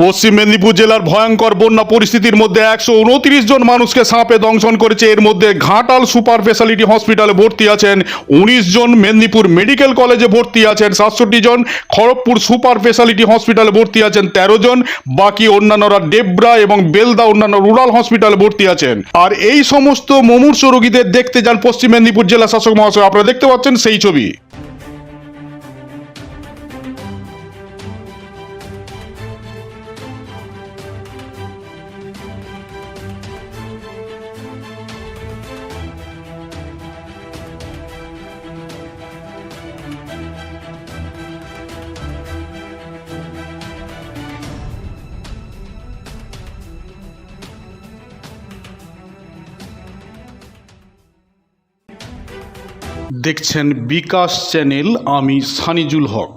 পশ্চিম মেদিনীপুর জেলার ভয়ঙ্কর বন্যা পরিস্থিতির মধ্যে একশো উনত্রিশ জন মানুষকে সাপে দংশন করেছে। এর মধ্যে ঘাটাল সুপার স্পেশালিটি হসপিটালে ভর্তি আছেন উনিশ জন, মেদিনীপুর মেডিকেল কলেজে ভর্তি আছেন সাতষট্টি জন, খড়গপুর সুপার স্পেশালিটি হসপিটালে ভর্তি আছেন তেরো জন, বাকি অন্যান্যরা ডেবরা এবং বেলদা অন্যান্য রুরাল হসপিটালে ভর্তি আছেন। আর এই সমস্ত মুমূর্ষ রোগীদের দেখতে যান পশ্চিম মেদিনীপুর জেলা শাসক মহাশয়। আপনারা দেখতে পাচ্ছেন সেই ছবি। দেখছেন বিকাশ চ্যানেল আমি সানিজুল হক।